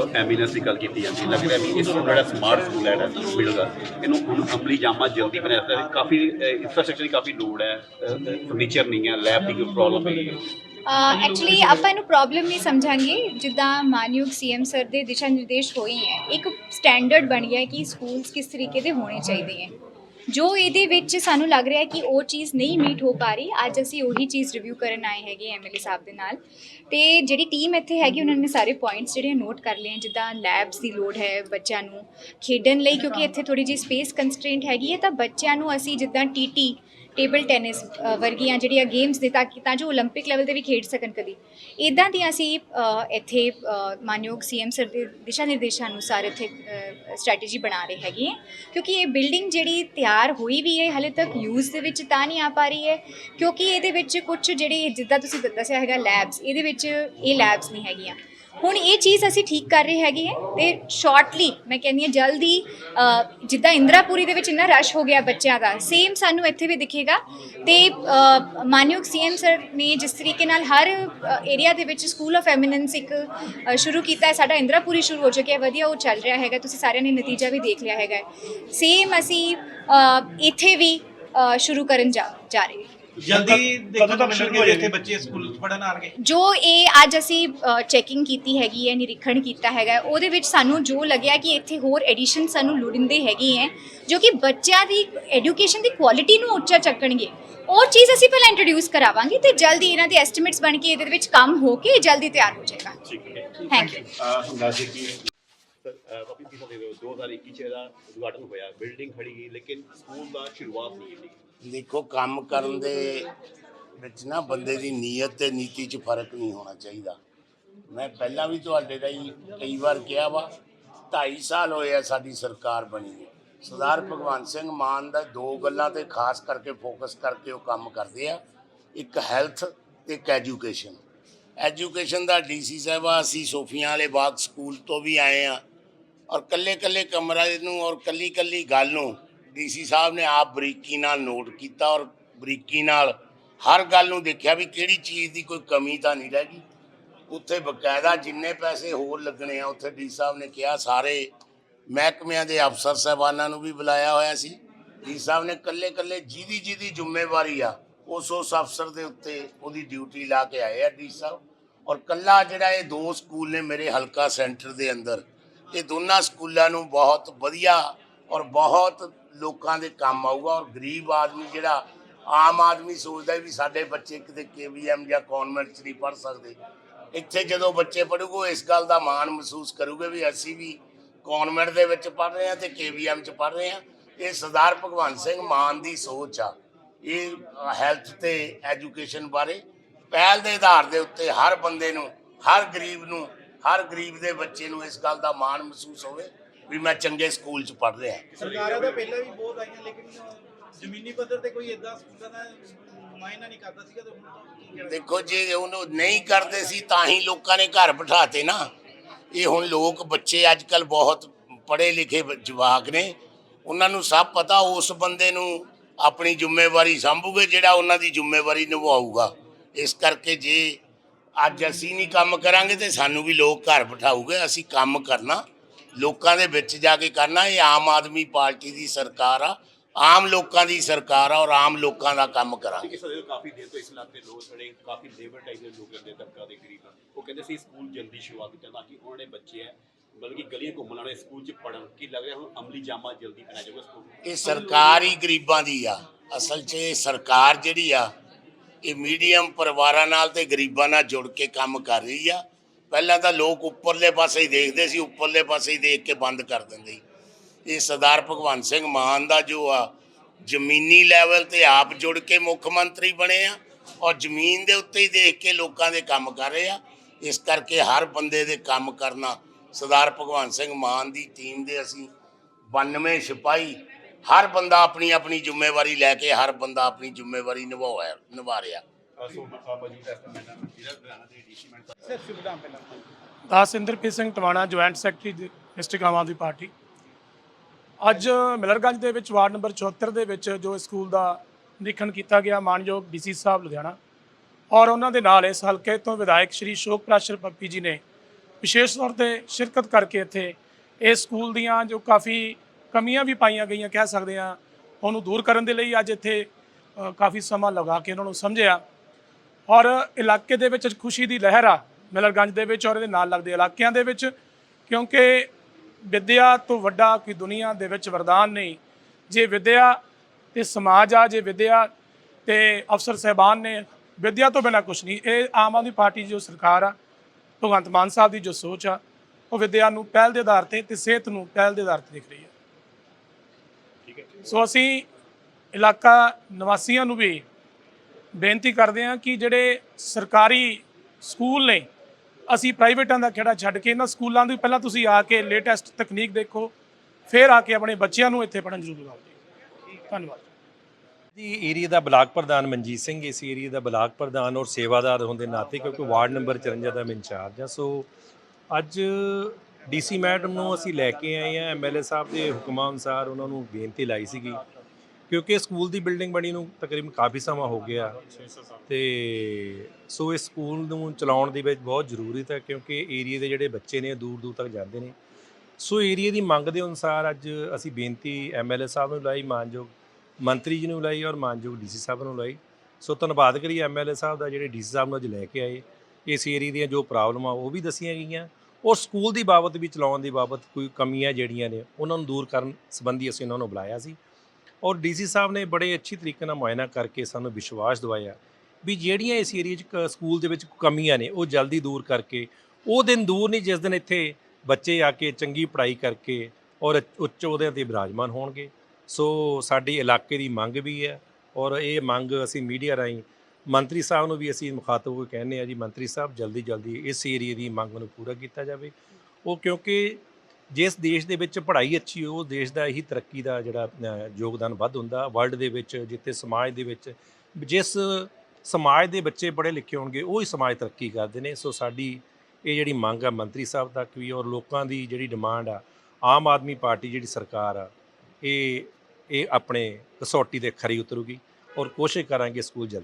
ਮਤਲਬ ਐਮੀਨੈਂਸ ਦੀ ਗੱਲ ਕੀਤੀ ਜਾਂਦੀ ਹੈ। ਲੱਗ ਰਿਹਾ ਵੀ ਇਸ ਨੂੰ ਜਿਹੜਾ ਸਮਾਰਟ ਸਕੂਲ ਹੈ ਜਿਹੜਾ ਮਿਲਦਾ, ਇਹਨੂੰ ਹੁਣ ਅਮਲੀ ਜਾਮਾ ਜਲਦੀ ਬਣਾਇਆ ਜਾਵੇ। ਕਾਫੀ ਇਨਫਰਾਸਟ੍ਰਕਚਰ ਦੀ ਕਾਫੀ ਲੋੜ ਹੈ ਫਰਨੀਚਰ ਨਹੀਂ ਹੈ ਲੈਬ ਦੀ ਕੋਈ ਪ੍ਰੋਬਲਮ ਹੈ। ਐਕਚੁਅਲੀ ਆਪਾਂ ਇਹਨੂੰ ਪ੍ਰੋਬਲਮ ਨਹੀਂ ਸਮਝਾਂਗੇ, ਜਿੱਦਾਂ ਮਾਨਯੋਗ ਸੀਐਮ ਸਰ ਦੇ ਦਿਸ਼ਾ ਨਿਰਦੇਸ਼ ਹੋਏ ਹੈ। ਇੱਕ ਸਟੈਂਡਰਡ ਬਣ ਗਿਆ ਹੈ ਕਿ ਸਕੂਲਸ ਕਿਸ ਤਰੀਕੇ ਦੇ ਹੋਣੇ ਚਾਹੀਦੇ ਹੈ। ਜੋ ਇਹਦੇ ਵਿੱਚ ਸਾਨੂੰ ਲੱਗ ਰਿਹਾ ਕਿ ਉਹ ਚੀਜ਼ ਨਹੀਂ ਮੀਟ ਹੋ ਪਾ ਰਹੀ, ਅੱਜ ਅਸੀਂ ਉਹੀ ਚੀਜ਼ ਰਿਵਿਊ ਕਰਨ ਆਏ ਹੈਗੇ ਐਮਐਲਏ ਸਾਹਿਬ ਦੇ ਨਾਲ। ਤੇ ਜਿਹੜੀ ਟੀਮ ਇੱਥੇ ਹੈਗੀ, ਉਹਨਾਂ ਨੇ ਸਾਰੇ ਪੁਆਇੰਟਸ ਜਿਹੜੇ ਨੋਟ ਕਰ ਲਏ ਜਿੱਦਾਂ ਲੈਬਸ ਦੀ ਲੋੜ ਹੈ ਬੱਚਿਆਂ ਨੂੰ ਖੇਡਣ ਲਈ, ਕਿਉਂਕਿ ਇੱਥੇ ਥੋੜੀ ਜਿਹੀ ਸਪੇਸ ਕੰਸਟ੍ਰੇਂਟ ਹੈਗੀ ਹੈ, ਤਾਂ ਬੱਚਿਆਂ ਨੂੰ ਅਸੀਂ ਜਿੱਦਾਂ ਟੀਟੀ ਟੇਬਲ ਟੈਨਿਸ ਅ, ਵਰਗੀਆਂ ਜਿਹੜੀਆਂ ਗੇਮਸ ਦੇ ਤਾਂ ਕਿ ਤਾਂ ਜੋ 올림픽 ਲੈਵਲ ਤੇ ਵੀ ਖੇਡ ਸਕਣ ਕਦੀ ਇਦਾਂ ਦੀਆਂ ਅਸੀਂ ਅ, ਇੱਥੇ ਅ, ਮਾਨਯੋਗ ਸੀਐਮ ਸਰ ਦੇ ਦਿਸ਼ਾ ਨਿਰਦੇਸ਼ਾਂ ਅਨੁਸਾਰ ਇੱਥੇ ਸਟ੍ਰੈਟੇਜੀ ਬਣਾ ਰਹੇ ਹੈਗੇ ਹੈ ਕਿਉਂਕਿ ਇਹ ਬਿਲਡਿੰਗ ਜਿਹੜੀ ਤਿਆਰ ਹੋਈ ਵੀ ਹੈ ਹਲੇ ਤੱਕ ਯੂਜ਼ ਦੇ ਵਿੱਚ ਤਾਂ ਨਹੀਂ ਆ ਪਾ ਰਹੀ ਹੈ ਕਿਉਂਕਿ ਇਹਦੇ ਵਿੱਚ ਕੁਝ ਜਿਹੜੇ ਜਿੱਦਾਂ ਤੁਸੀਂ ਦ- ਦੱਸਿਆ ਹੈਗਾ ਲੈਬਸ ਇਹਦੇ ਵਿੱਚ ਇਹ ਲੈਬਸ ਨਹੀਂ ਹੈਗੀਆਂ ਹੁਣ ਇਹ ਚੀਜ਼ ਅਸੀਂ ਠੀਕ ਕਰ ਰਹੇ ਹੈਗੇ ਹੈ ਤੇ ਸ਼ਾਰਟਲੀ ਮੈਂ ਕਹਿੰਦੀ ਹਾਂ ਜਲਦੀ ਅ, ਜਿੱਦਾਂ ਇੰਦਰਾਪੁਰੀ ਦੇ ਵਿੱਚ ਇੰਨਾ ਰਸ਼ ਹੋ ਗਿਆ ਬੱਚਿਆਂ ਦਾ ਸੇਮ ਸਾਨੂੰ ਇੱਥੇ ਵੀ ਦਿਖੇਗਾ ਤੇ ਅ, ਮਾਨਯੋਗ ਸੀਐਮ ਸਰ ਨੇ ਜਿਸ ਤਰੀਕੇ ਨਾਲ ਹਰ ਏਰੀਆ ਦੇ ਵਿੱਚ ਸਕੂਲ ਆਫ ਐਮੀਨੈਂਸ ਇੱਕ ਅ, ਸ਼ੁਰੂ ਕੀਤਾ ਹੈ ਸਾਡਾ ਇੰਦਰਾਪੁਰੀ ਸ਼ੁਰੂ ਹੋ ਚੁੱਕਿਆ ਹੈ ਵਧੀਆ ਉਹ ਚੱਲ ਰਿਹਾ ਹੈਗਾ ਤੁਸੀਂ ਸਾਰਿਆਂ ਨੇ ਨਤੀਜਾ ਵੀ ਦੇਖ ਲਿਆ ਹੈਗਾ ਸੇਮ ਅਸੀਂ ਅ, ਇੱਥੇ ਵੀ ਅ, ਸ਼ੁਰੂ ਕਰਨ ਜਾ ਜਾ ਰਹੇ ਹਾਂ। ਜਲਦੀ ਨੂੰ ਤੱਕ ਸ਼ੁਰੂ ਹੋ ਜਾਏਗੀ? ਬੱਚੇ ਸਕੂਲ ਪੜਨ ਆਣਗੇ ਜੋ ਇਹ ਅੱਜ ਅਸੀਂ ਚੈਕਿੰਗ ਕੀਤੀ ਹੈਗੀ ਹੈ ਨਿਰੀਖਣ ਕੀਤਾ ਹੈਗਾ ਹੈ, ਉਹਦੇ ਵਿੱਚ ਸਾਨੂੰ ਜੋ ਲੱਗਿਆ ਕਿ ਇੱਥੇ ਹੋਰ ਐਡੀਸ਼ਨ ਸਾਨੂੰ ਲੋੜਿੰਦੇ ਹੈਗੇ ਹੈ ਜੋ ਕਿ ਬੱਚਿਆਂ ਦੀ ਐਜੂਕੇਸ਼ਨ ਦੀ ਕੁਆਲਿਟੀ ਨੂੰ ਉੱਚਾ ਚੱਕਣਗੇ। ਉਹ ਚੀਜ਼ ਅਸੀਂ ਪਹਿਲਾਂ ਇੰਟਰੋਡਿਊਸ ਕਰਾਵਾਂਗੇ ਤੇ ਜਲਦੀ ਇਹਨਾਂ ਦੇ ਐਸਟੀਮੇਟਸ ਬਣ ਕੇ ਇਹਦੇ ਵਿੱਚ ਕੰਮ ਹੋ ਕੇ ਜਲਦੀ ਤਿਆਰ ਹੋ ਜਾਏਗਾ। ਠੀਕ ਹੈ। ਥੈਂਕ ਯੂ ਅੰਦਾਜ਼ੇ ਕੀ ਸਰ ਕਾਫੀ ਕਿਸੇ ਦੇ 2021 ਚ ਇਹਦਾ ਉਦਘਾਟਨ ਹੋਇਆ ਬਿਲਡਿੰਗ ਖੜੀ ਗਈ ਲੇਕਿਨ ਸਕੂਲ ਦਾ ਸ਼ੁਰੂਆਤ ਨਹੀਂ ਹੋਈ। ਦੇਖੋ, ਕੰਮ ਕਰਨ ਦੇ ਵਿੱਚ ਨਾ ਬੰਦੇ ਦੀ ਨੀਅਤ ਤੇ ਨੀਤੀ 'ਚ ਫ਼ਰਕ ਨਹੀਂ ਹੋਣਾ ਚਾਹੀਦਾ। ਮੈਂ ਪਹਿਲਾਂ ਵੀ ਤੁਹਾਡੇ ਰਾਹੀਂ ਕਈ ਵਾਰ ਕਿਹਾ ਵਾ 2.5 ਸਾਲ ਹੋਏ ਆ ਸਾਡੀ ਸਰਕਾਰ ਬਣੀ ਨੂੰ। ਸਰਦਾਰ ਭਗਵੰਤ ਸਿੰਘ ਮਾਨ ਦਾ ਦੋ ਗੱਲਾਂ ਤੇ ਖਾਸ ਕਰਕੇ ਫੋਕਸ ਕਰਕੇ ਉਹ ਕੰਮ ਕਰਦੇ ਆ। ਇੱਕ ਹੈਲਥ ਤੇ ਇੱਕ ਐਜੂਕੇਸ਼ਨ। ਐਜੂਕੇਸ਼ਨ ਦਾ ਡੀਸੀ ਸਾਹਿਬਾ, ਅਸੀਂ ਸੋਫੀਆਂ ਵਾਲੇ ਬਾਗ ਸਕੂਲ ਤੋਂ ਵੀ ਆਏ ਆ। ਔਰ ਕੱਲੇ ਕੱਲੇ ਕਮਰਾ ਨੂੰ ਔਰ ਕੱਲੀ ਕੱਲੀ ਗੱਲ ਨੂੰ ਡੀਸੀ ਸਾਹਿਬ ਨੇ ਆਪ ਬਰੀਕੀ ਨਾਲ ਨੋਟ ਕੀਤਾ ਔਰ ਬਰੀਕੀ ਨਾਲ ਹਰ ਗੱਲ ਨੂੰ ਦੇਖਿਆ ਵੀ ਕਿਹੜੀ ਚੀਜ਼ ਦੀ ਕੋਈ ਕਮੀ ਤਾਂ ਨਹੀਂ ਰਹਿ ਗਈ। ਉੱਥੇ ਬਕਾਇਦਾ ਜਿੰਨੇ ਪੈਸੇ ਹੋਰ ਲੱਗਣੇ ਆ, ਉੱਥੇ ਡੀ ਸਾਹਿਬ ਨੇ ਕਿਹਾ, ਸਾਰੇ ਮਹਿਕਮਿਆਂ ਦੇ ਅਫਸਰ ਸਾਹਿਬਾਨਾਂ ਨੂੰ ਵੀ ਬੁਲਾਇਆ ਹੋਇਆ ਸੀ। ਡੀ ਸਾਹਿਬ ਨੇ ਕੱਲੇ ਕੱਲੇ ਜਿਹਦੀ ਜਿਹਦੀ ਜ਼ਿੰਮੇਵਾਰੀ ਆ, ਉਸ ਉਸ ਅਫਸਰ ਦੇ ਉੱਤੇ ਉਹਦੀ ਡਿਊਟੀ ਲਾ ਕੇ ਆਏ ਆ ਡੀ ਸਾਹਿਬ। ਔਰ ਕੱਲਾ ਜਿਹੜਾ ਇਹ ਦੋ ਸਕੂਲ ਨੇ ਮੇਰੇ ਹਲਕਾ ਸੈਂਟਰ ਦੇ ਅੰਦਰ, ਇਹ ਦੋਨਾਂ ਸਕੂਲਾਂ ਨੂੰ ਬਹੁਤ ਵਧੀਆ ਔਰ ਬਹੁਤ ਲੋਕਾਂ ਦੇ ਕੰਮ ਆਊਗਾ ਔਰ ਗਰੀਬ ਆਦਮੀ ਜਿਹੜਾ ਆਮ ਆਦਮੀ ਸੋਚਦਾ ਵੀ ਸਾਡੇ ਬੱਚੇ ਕਿਤੇ ਕੇਵੀਐਮ ਜਾਂ ਕਨਵੈਂਟ 'ਚ ਨਹੀਂ ਪੜ ਸਕਦੇ। ਇੱਥੇ ਜਦੋਂ ਬੱਚੇ ਪੜੂਗੇ ਉਹ ਇਸ ਗੱਲ ਦਾ ਮਾਣ ਮਹਿਸੂਸ ਕਰੂਗੇ ਵੀ ਅਸੀਂ ਵੀ ਕਨਵੈਂਟ ਦੇ ਵਿੱਚ ਪੜ ਰਹੇ ਹਾਂ ਤੇ ਕੇਵੀਐਮ 'ਚ ਪੜ ਰਹੇ ਹਾਂ। ਇਹ ਸਰਦਾਰ ਭਗਵੰਤ ਸਿੰਘ ਮਾਨ ਦੀ ਸੋਚ ਆ। ਇਹ ਹੈਲਥ ਤੇ ਐਜੂਕੇਸ਼ਨ ਬਾਰੇ ਪਹਿਲ ਦੇ ਆਧਾਰ ਦੇ ਉੱਤੇ ਹਰ ਬੰਦੇ ਨੂੰ, ਹਰ ਗਰੀਬ ਨੂੰ, ਹਰ ਗਰੀਬ ਦੇ ਬੱਚੇ ਨੂੰ ਇਸ ਗੱਲ ਦਾ ਮਾਣ ਮਹਿਸੂਸ ਹੋਵੇ। ਵੀ ਮੈਂ ਚੰਗੇ ਸਕੂਲ 'ਚ ਪੜ ਰਿਹਾ। ਸਰਕਾਰਾਂ ਤਾਂ ਪਹਿਲਾਂ ਵੀ ਬਹੁਤ ਆਈਆਂ ਲੇਕਿਨ ਜ਼ਮੀਨੀ ਪੱਧਰ ਤੇ ਕੋਈ ਇਦਾਂ ਸਕੂਲਾਂ ਦਾ ਮਾਇਨਾ ਨਹੀਂ ਕਰਦਾ ਸੀਗਾ ਤੇ ਹੁਣ ਕੀ ਕਹਿਣਾ ਦੇਖੋ ਜੇ ਉਹਨੂੰ ਨਹੀਂ ਕਰਦੇ ਸੀ ਤਾਂ ਹੀ ਲੋਕਾਂ ਨੇ ਘਰ ਬਿਠਾਤੇ ਨਾ। ਇਹ ਹੁਣ ਲੋਕ ਬੱਚੇ ਅੱਜ ਕੱਲ ਬਹੁਤ ਪੜ੍ਹੇ ਲਿਖੇ ਜਵਾਕ ਨੇ। ਉਹਨਾਂ ਨੂੰ ਸਭ ਪਤਾ ਉਸ ਬੰਦੇ ਨੂੰ ਆਪਣੀ ਜ਼ਿੰਮੇਵਾਰੀ ਸੰਭੂਗੇ ਜਿਹੜਾ ਉਹਨਾਂ ਦੀ ਜ਼ਿੰਮੇਵਾਰੀ ਨਿਭਾਊਗਾ। ਇਸ ਕਰਕੇ ਜੇ ਅੱਜ ਅਸੀਂ ਨਹੀਂ ਕੰਮ ਕਰਾਂਗੇ ਤੇ ਸਾਨੂੰ ਵੀ ਲੋਕ ਘਰ ਬਿਠਾਊਗੇ ਅਸੀਂ ਕੰਮ ਕਰਨਾ। ਲੋਕਾਂ ਦੇ ਵਿੱਚ ਜਾ ਕੇ ਕਰਨਾ ਇਹ ਆਮ ਆਦਮੀ ਪਾਰਟੀ ਦੀ ਸਰਕਾਰ ਆ ਆਮ ਲੋਕਾਂ ਦੀ ਸਰਕਾਰ ਆ ਔਰ ਆਮ ਲੋਕਾਂ ਦਾ ਕੰਮ ਕਰਾਂਗੇ। ਕਿ ਸਾਡੇ ਕਾਫੀ ਦੇਰ ਤੋਂ ਇਸ ਇਲਾਕੇ ਦੇ ਲੋਕ ਜਿਹੜੇ ਕਾਫੀ ਲੇਬਰ ਟਾਈਪ ਦੇ ਲੋਕ ਰਹਿੰਦੇ ਤਬਕਾ ਦੇ ਗਰੀਬ ਉਹ ਕਹਿੰਦੇ ਸੀ ਸਕੂਲ ਜਲਦੀ ਸ਼ੁਰੂਆਤ ਕੀਤਾ ਤਾਂ ਕਿ ਉਹਨਾਂ ਦੇ ਬੱਚੇ ਹੈ ਬਲਕਿ ਗਲੀਆਂ ਘੁੰਮਣ ਵਾਲੇ ਸਕੂਲ ਚ ਪੜਨ ਕੀ ਲੱਗ ਰਿਹਾ ਹੁਣ ਅਮਲੀ ਜਾਮਾ ਜਲਦੀ ਪੈਣਾ ਜਾਊਗਾ ਸਕੂਲ ਇਹ ਸਰਕਾਰ ਹੀ ਗਰੀਬਾਂ ਦੀ ਆ। ਅਸਲ 'ਚ ਇਹ ਸਰਕਾਰ ਜਿਹੜੀ ਆ ਇਹ ਮੀਡੀਅਮ ਪਰਿਵਾਰਾਂ ਨਾਲ ਤੇ ਗਰੀਬਾਂ ਨਾਲ ਜੁੜ ਕੇ ਕੰਮ ਕਰ ਰਹੀ ਆ। ਪਹਿਲਾਂ ਤਾਂ ਲੋਕ ਉੱਪਰਲੇ ਪਾਸੇ ਹੀ ਦੇਖਦੇ ਸੀ, ਉੱਪਰਲੇ ਪਾਸੇ ਹੀ ਦੇਖ ਕੇ ਬੰਦ ਕਰ ਦਿੰਦੇ ਸੀ। ਇਹ ਸਰਦਾਰ ਭਗਵੰਤ ਸਿੰਘ ਮਾਨ ਦਾ ਜੋ ਆ, ਜ਼ਮੀਨੀ ਲੈਵਲ ਤੇ ਆਪ ਜੁੜ ਕੇ ਮੁੱਖ ਮੰਤਰੀ ਬਣੇ ਆ ਔਰ ਜ਼ਮੀਨ ਦੇ ਉੱਤੇ ਹੀ ਦੇਖ ਕੇ ਲੋਕਾਂ ਦੇ ਕੰਮ ਕਰ ਰਹੇ ਆ। ਇਸ ਕਰਕੇ ਹਰ ਬੰਦੇ ਦੇ ਕੰਮ ਕਰਨਾ ਸਰਦਾਰ ਭਗਵੰਤ ਸਿੰਘ ਮਾਨ ਦੀ ਟੀਮ ਦੇ ਅਸੀਂ 92 ਸਿਪਾਹੀ, ਹਰ ਬੰਦਾ ਆਪਣੀ ਆਪਣੀ ਜ਼ਿੰਮੇਵਾਰੀ ਲੈ ਕੇ ਹਰ ਬੰਦਾ ਆਪਣੀ ਜ਼ਿੰਮੇਵਾਰੀ ਨਿਭਾਇਆ ਨਿਭਾ ਰਿਹਾ। ਦਾਸ Inderpreet Singh Tiwana joint secretary district Aam Aadmi Party. ਅੱਜ ਮਿਲਰਗੰਜ ਦੇ ਵਿੱਚ ਵਾਰਡ ਨੰਬਰ 74 ਦੇ ਵਿੱਚ ਜੋ ਸਕੂਲ ਦਾ ਨਿਰੀਖਣ ਕੀਤਾ ਗਿਆ, ਮਾਨਯੋਗ ਡੀਸੀ ਸਾਹਿਬ ਲੁਧਿਆਣਾ। ਔਰ ਉਹਨਾਂ ਦੇ ਨਾਲ ਇਸ ਹਲਕੇ ਤੋਂ ਵਿਧਾਇਕ ਸ਼੍ਰੀ ਸ਼ੋਕ ਪ੍ਰਾਸ਼ਰ ਪੱਪੀ ਜੀ ਨੇ ਵਿਸ਼ੇਸ਼ ਤੌਰ ਤੇ ਸ਼ਿਰਕਤ ਕਰਕੇ ਇੱਥੇ ਇਸ ਸਕੂਲ ਦੀਆਂ ਜੋ ਕਾਫੀ ਕਮੀਆਂ ਵੀ ਪਾਈਆਂ ਗਈਆਂ, ਕਹਿ ਸਕਦੇ ਆ ਉਹਨੂੰ ਦੂਰ ਕਰਨ ਦੇ ਲਈ ਅੱਜ ਇੱਥੇ ਕਾਫੀ ਸਮਾਂ ਲਗਾ ਕੇ ਉਹਨਾਂ ਨੂੰ ਸਮਝਿਆ। ਔਰ ਇਲਾਕੇ ਦੇ ਵਿੱਚ ਖੁਸ਼ੀ ਦੀ ਲਹਿਰ ਆ ਮਿਲਰਗੰਜ ਦੇ ਵਿੱਚ ਔਰ ਇਹਦੇ ਨਾਲ ਲੱਗਦੇ ਇਲਾਕਿਆਂ ਦੇ ਵਿੱਚ ਕਿਉਂਕਿ ਵਿਦਿਆ ਤੋਂ ਵੱਡਾ ਕੋਈ ਦੁਨੀਆ ਦੇ ਵਿੱਚ ਵਰਦਾਨ ਨਹੀਂ। ਜੇ ਵਿਦਿਆ ਤੇ ਸਮਾਜ ਆ ਜੇ ਵਿਦਿਆ ਤੇ ਅਫਸਰ ਸਹਿਬਾਨ ਨੇ ਵਿਦਿਆ ਤੋਂ ਬਿਨਾ ਕੁਝ ਨਹੀਂ। ਇਹ ਆਮ ਆਦਮੀ ਪਾਰਟੀ ਦੀ ਜੋ ਸਰਕਾਰ ਆ ਭਗਵੰਤ ਮਾਨ ਸਾਹਿਬ ਦੀ ਜੋ ਸੋਚ ਆ ਉਹ ਵਿਦਿਆ ਨੂੰ ਪਹਿਲ ਦੇ ਆਧਾਰ ਤੇ ਤੇ ਸਿਹਤ ਨੂੰ ਪਹਿਲ ਦੇ ਆਧਾਰ ਤੇ ਦੇਖ ਰਹੀ ਹੈ। ਠੀਕ ਹੈ। ਸੋ ਅਸੀਂ ਇਲਾਕਾ ਨਿਵਾਸੀਆਂ ਨੂੰ ਵੀ ਬੇਨਤੀ ਕਰਦੇ ਹਾਂ ਕਿ ਜਿਹੜੇ ਸਰਕਾਰੀ ਸਕੂਲ ਨੇ, ਅਸੀਂ ਪ੍ਰਾਈਵੇਟਾਂ ਦਾ ਖੇੜਾ ਛੱਡ ਕੇ ਇਹਨਾਂ ਸਕੂਲਾਂ ਦੀ ਪਹਿਲਾਂ ਤੁਸੀਂ ਆ ਕੇ ਲੇਟੈਸਟ ਤਕਨੀਕ ਦੇਖੋ, ਫਿਰ ਆ ਕੇ ਆਪਣੇ ਬੱਚਿਆਂ ਨੂੰ ਇੱਥੇ ਪੜ੍ਹਨ ਜ਼ਰੂਰ ਲਾਓ ਜੀ। ਧੰਨਵਾਦ। ਜੀ ਏਰੀਆ ਦਾ ਬਲਾਕ ਪ੍ਰਧਾਨ ਮਨਜੀਤ ਸਿੰਘ, ਇਸ ਏਰੀਆ ਦਾ ਬਲਾਕ ਪ੍ਰਧਾਨ ਔਰ ਸੇਵਾਦਾਰ ਹੋਣ ਦੇ ਨਾਤੇ ਕਿਉਂਕਿ ਵਾਰਡ ਨੰਬਰ 54 ਦਾ ਮੈਂ ਇੰਚਾਰਜ ਹਾਂ, ਸੋ ਅੱਜ ਡੀਸੀ ਮੈਡਮ ਨੂੰ ਅਸੀਂ ਲੈ ਕੇ ਆਏ ਹਾਂ ਐਮਐਲਏ ਸਾਹਿਬ ਦੇ ਹੁਕਮਾਂ ਅਨੁਸਾਰ ਉਹਨਾਂ ਨੂੰ ਬੇਨਤੀ ਲਾਈ ਸੀਗੀ ਕਿਉਂਕਿ ਸਕੂਲ ਦੀ ਬਿਲਡਿੰਗ ਬਣੀ ਨੂੰ ਤਕਰੀਬਨ ਕਾਫੀ ਸਮਾਂ ਹੋ ਗਿਆ। ਤੇ ਸੋ ਇਸ ਸਕੂਲ ਨੂੰ ਚਲਾਉਣ ਦੇ ਵਿੱਚ ਬਹੁਤ ਜ਼ਰੂਰੀ ਹੈ ਕਿਉਂਕਿ ਏਰੀਆ ਦੇ ਜਿਹੜੇ ਬੱਚੇ ਨੇ ਦੂਰ ਦੂਰ ਤੱਕ ਜਾਂਦੇ ਨੇ। ਸੋ ਏਰੀਆ ਦੀ ਮੰਗ ਦੇ ਅਨੁਸਾਰ ਅੱਜ ਅਸੀਂ ਬੇਨਤੀ ਐਮਐਲਏ ਸਾਹਿਬ ਨੂੰ ਲਾਈ, ਮਾਨਯੋਗ ਮੰਤਰੀ ਜੀ ਨੂੰ ਲਾਈ ਔਰ ਮਾਨਯੋਗ ਡੀਸੀ ਸਾਹਿਬ ਨੂੰ ਲਾਈ। ਸੋ ਧੰਨਵਾਦ ਕਰੀ ਐਮਐਲਏ ਸਾਹਿਬ ਦਾ ਜਿਹੜੇ ਡੀਸੀ ਸਾਹਿਬ ਨੂੰ ਅੱਜ ਲੈ ਕੇ ਆਏ। ਇਸ ਏਰੀਆ ਦੀਆਂ ਜੋ ਪ੍ਰੋਬਲਮਾਂ ਉਹ ਵੀ ਦੱਸੀਆਂ ਗਈਆਂ ਔਰ ਸਕੂਲ ਦੀ ਬਾਬਤ ਵੀ ਚਲਾਉਣ ਦੀ ਬਾਬਤ ਕੋਈ ਕਮੀਆਂ ਜਿਹੜੀਆਂ ਨੇ, ਉਹਨਾਂ ਨੂੰ ਦੂਰ ਕਰਨ ਸੰਬੰਧੀ ਅਸੀਂ ਉਹਨਾਂ ਨੂੰ ਬੁਲਾਇਆ ਸੀ। ਔਰ ਡੀਸੀ ਸਾਹਿਬ ਨੇ ਬੜੇ ਅੱਛੀ ਤਰੀਕੇ ਨਾਲ ਮੁਆਇਨਾ ਕਰਕੇ ਸਾਨੂੰ ਵਿਸ਼ਵਾਸ ਦਿਵਾਇਆ ਵੀ ਜਿਹੜੀਆਂ ਇਸ ਏਰੀਆ 'ਚ ਕ- ਸਕੂਲ ਦੇ ਵਿੱਚ ਕਮੀਆਂ ਨੇ, ਉਹ ਜਲਦੀ ਦੂਰ ਕਰਕੇ, ਉਹ ਦਿਨ ਦੂਰ ਨਹੀਂ, ਜਿਸ ਦਿਨ ਇੱਥੇ ਬੱਚੇ ਆ ਕੇ ਚੰਗੀ ਪੜ੍ਹਾਈ ਕਰਕੇ ਔਰ ਉੱਚ ਅਹੁਦਿਆਂ ਤੇ ਵਿਰਾਜਮਾਨ ਹੋਣਗੇ। ਸੋ ਸਾਡੀ ਇਲਾਕੇ ਦੀ ਮੰਗ ਵੀ ਹੈ ਔਰ ਇਹ ਮੰਗ ਅਸੀਂ ਮੀਡੀਆ ਰਾਹੀਂ ਮੰਤਰੀ ਸਾਹਿਬ ਨੂੰ ਵੀ ਅਸੀਂ ਮੁਖਾਤਬ ਹੋ ਕੇ ਕਹਿੰਦੇ ਆ ਜੀ, ਮੰਤਰੀ ਸਾਹਿਬ ਜਲਦੀ ਜਲਦੀ ਇਸ ਏਰੀਆ ਦੀ ਮੰਗ ਨੂੰ ਪੂਰਾ ਕੀਤਾ ਜਾਵੇ। ਉਹ ਕਿਉਂਕਿ ਜਿਸ ਦੇਸ਼ ਦੇ ਵਿੱਚ ਪੜ੍ਹਾਈ ਅੱਛੀ ਹੋ ਉਸ ਦੇਸ਼ ਦਾ ਹੀ ਤਰੱਕੀ ਦਾ ਜਿਹੜਾ ਯੋਗਦਾਨ ਵੱਧ ਹੁੰਦਾ। ਵਰਲਡ ਦੇ ਵਿੱਚ, ਜਿੱਥੇ ਸਮਾਜ ਦੇ ਵਿੱਚ, ਜਿਸ ਸਮਾਜ ਦੇ ਬੱਚੇ ਪੜ੍ਹੇ ਲਿਖੇ ਹੋਣਗੇ, ਉਹ ਹੀ ਸਮਾਜ ਤਰੱਕੀ ਕਰਦੇ ਨੇ। ਸੋ ਸਾਡੀ ਇਹ ਜਿਹੜੀ ਮੰਗ ਆ, ਮੰਤਰੀ ਸਾਹਿਬ ਤੱਕ ਵੀ, ਔਰ ਲੋਕਾਂ ਦੀ ਜਿਹੜੀ ਡਿਮਾਂਡ ਆ, ਆਮ ਆਦਮੀ ਪਾਰਟੀ ਜਿਹੜੀ ਸਰਕਾਰ ਆ, ਇਹ ਇਹ ਆਪਣੇ ਕਸੌਟੀ ਦੇ ਖਰੀ ਉਤਰੂਗੀ, ਔਰ ਕੋਸ਼ਿਸ਼ ਕਰਾਂਗੇ ਸਕੂਲ